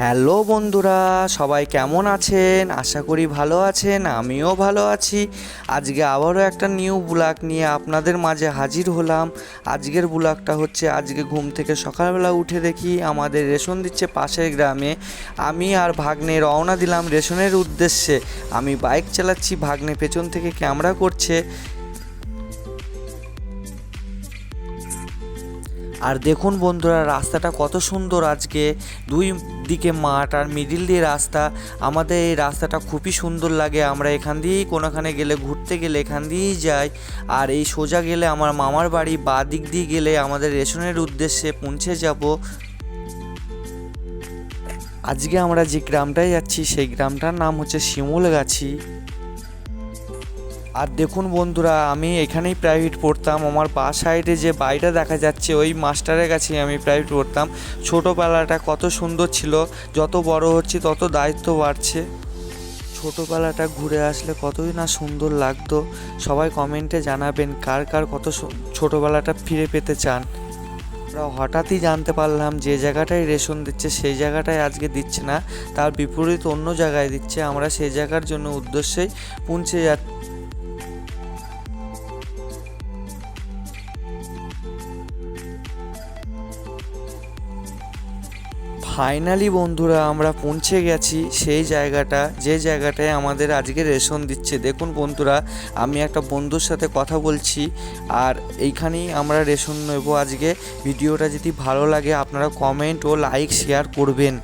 Hello বন্ধুরা, সবাই কেমন আছেন? আশা করি ভালো আছেন, আমিও ভালো আছি। আজকে আবারও একটা নিউ ব্লগ নিয়ে আপনাদের মাঝে হাজির হলাম। আজকের ব্লগটা হচ্ছে আজকে ঘুম থেকে সকালবেলা উঠে দেখি আমাদের রেশন দিচ্ছে পাশের গ্রামে। আমি আর ভাগ্নে রওনা দিলাম রেশনের উদ্দেশ্যে। আমি বাইক চালাচ্ছি, ভাগ্নে পেছন থেকে ক্যামেরা করছে। আর দেখুন বন্ধুরা, রাস্তাটা কত সুন্দর আজকে। দুই দিকে মাঠ আর মিডিল দিয়ে রাস্তা। আমাদের এই রাস্তাটা খুবই সুন্দর লাগে। আমরা এখান দিয়েই কোনোখানে গেলে, ঘুরতে গেলে এখান দিয়েই যাই। আর এই সোজা গেলে আমার মামার বাড়ি, বা দিক দিয়ে গেলে আমাদের রেশনের উদ্দেশ্যে পৌঁছে যাব। আজকে আমরা যে গ্রামটায় যাচ্ছি, সেই গ্রামটার নাম হচ্ছে শিমুলগাছি। আর দেখুন বন্ধুরা, আমি এখানেই প্রাইভেট পড়তাম। আমার বা সাইডে যে বাড়িটা দেখা যাচ্ছে, ওই মাস্টারের কাছেই আমি প্রাইভেট পড়তাম। ছোটোবেলাটা কত সুন্দর ছিল, যত বড় হচ্ছে তত দায়িত্ব বাড়ছে। ছোটোবেলাটা ঘুরে আসলে কতই না সুন্দর লাগতো। সবাই কমেন্টে জানাবেন কার কার কত ছোটোবেলাটা ফিরে পেতে চান। আমরা হঠাৎই জানতে পারলাম যে জায়গাটায় রেশন দিচ্ছে, সেই জায়গাটায় আজকে দিচ্ছে না। তার বিপরীত অন্য জায়গায় দিচ্ছে। আমরা সেই জায়গার জন্য উদ্দেশ্যেই পৌঁছে যা ফাইনালি বন্ধুরা আমরা পৌঁছে গেছি সেই জায়গাটা, যে জায়গাটায় আমাদের আজকে রেশন দিচ্ছে। দেখুন বন্ধুরা, আমি একটা বন্ধুর সাথে কথা বলছি আর এইখানেই আমরা রেশন নেব আজকে। ভিডিওটা যদি ভালো লাগে আপনারা কমেন্ট ও লাইক শেয়ার করবেন।